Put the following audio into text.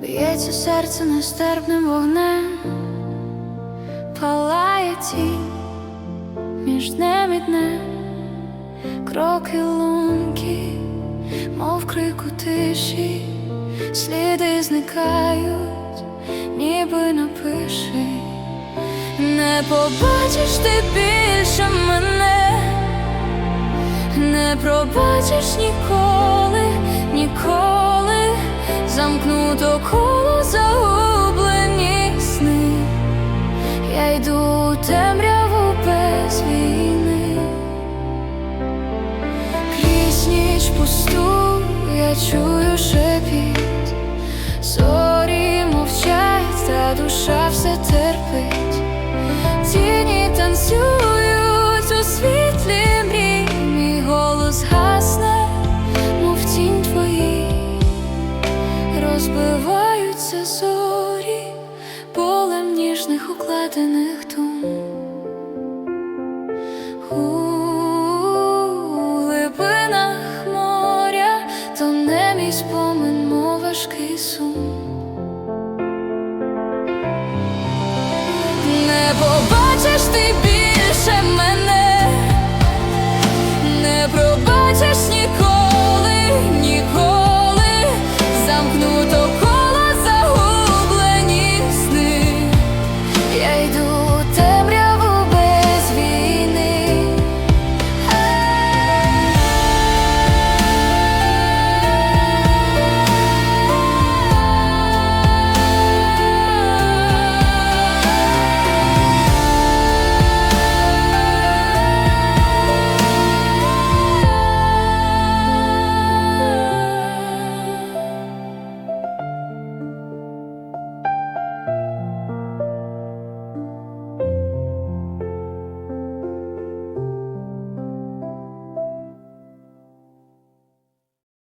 б'ється серце нестерпним вогнем, палає тінь між днем і днем, кроки лунки, мов крику тиші, сліди зникають, ніби напиши, не побачиш ти більше мене, не пробачиш ніколи, ніколи замкнуто коло загублені сни. Я йду у темряву без війни, крізь ніч пусту я чую шепіт, зорі мовчать, та душа розплетених тум у глибинах моря, то не мій спомин, мов важкий сум. Не побачиш ти більше мене, не пробачиш.